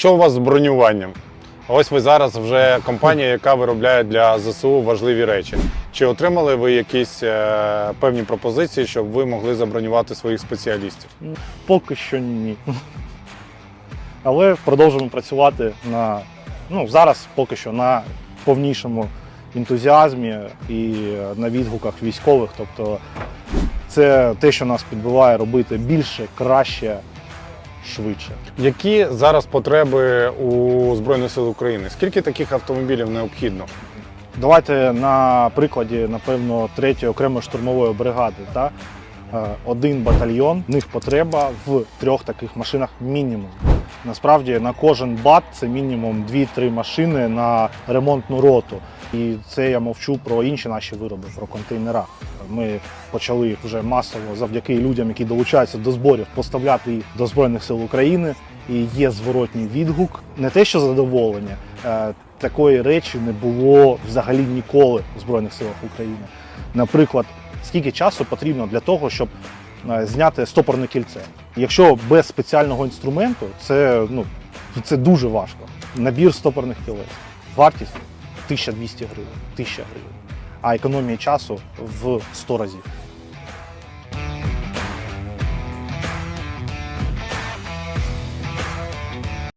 Що у вас з бронюванням? Ось ви зараз вже компанія, яка виробляє для ЗСУ важливі речі. Чи отримали ви якісь е, певні пропозиції, щоб ви могли забронювати своїх спеціалістів? Поки що ні. Але продовжуємо працювати на ну, зараз поки що на повнішому ентузіазмі і на відгуках військових. Тобто це те, що нас підбиває робити більше, краще, швидше. Які зараз потреби у Збройних сил України? Скільки таких автомобілів необхідно? Давайте на прикладі, напевно, третьої окремої штурмової бригади. Та? Е, Один батальйон, в них потреба в трьох таких машинах мінімум. Насправді на кожен бат це мінімум 2-3 машини на ремонтну роту. І це я мовчу про інші наші вироби, про контейнера. Ми почали їх вже масово завдяки людям, які долучаються до зборів, поставляти їх до Збройних сил України. І є зворотній відгук. Не те, що задоволення, е, такої речі не було взагалі ніколи в Збройних силах України. Наприклад, скільки часу потрібно для того, щоб е, зняти стопорне кільце. Якщо без спеціального інструменту, це, ну, це дуже важко. Набір стопорних кілець. Вартість 1200 гривень, 1000 гривень. А економія часу в 100 разів.